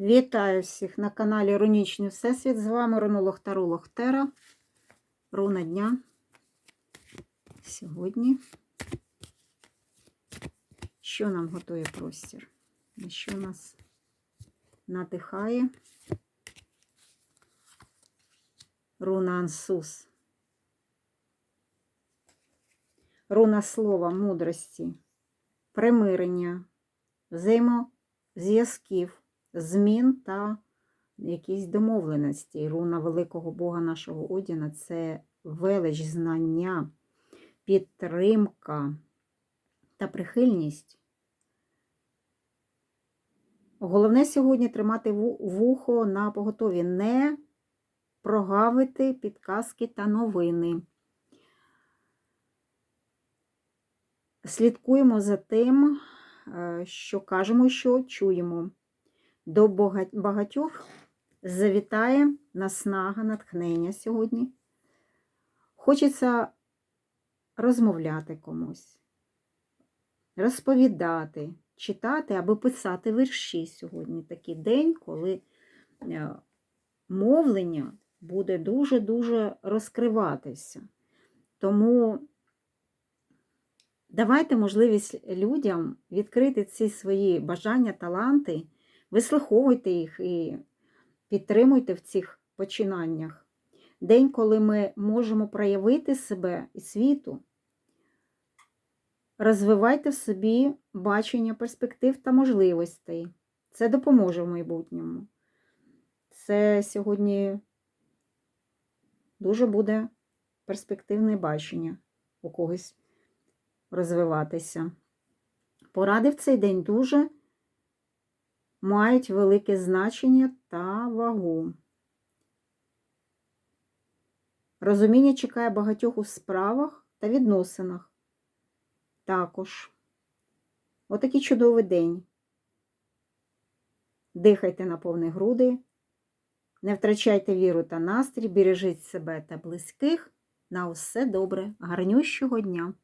Вітаю всіх на каналі Рунічний Всесвіт. З вами Рунолог Таролог Тера. Руна дня. Сьогодні. Що нам готує простір? На що нас надихає? Руна Ансус. Руна слова мудрості, примирення, взаємозв'язків змін та якісь домовленості. Руна великого Бога нашого Одіна це велич знання, підтримка та прихильність. Головне сьогодні тримати вухо на поготові, не прогавити підказки та новини. Слідкуємо за тим, е, що кажемо, що чуємо до багатьох завітає наснага, натхнення сьогодні. Хочеться розмовляти комусь, розповідати, читати або писати вірші сьогодні. Такий день, коли е, мовлення буде дуже-дуже розкриватися. Тому давайте можливість людям відкрити ці свої бажання, таланти. Вислуховуйте їх і підтримуйте в цих починаннях. День, коли ми можемо проявити себе і світу. Розвивайте в собі бачення перспектив та можливостей. Це допоможе в майбутньому. Це сьогодні дуже буде перспективне бачення у когось розвиватися. Поради в цей день дуже мають велике значення та вагу. Розуміння чекає багатьох у справах та відносинах. Також. Отакий чудовий день. Дихайте на повні груди, не втрачайте віру та настрій, бережіть себе та близьких. На усе добре, гарнющого дня!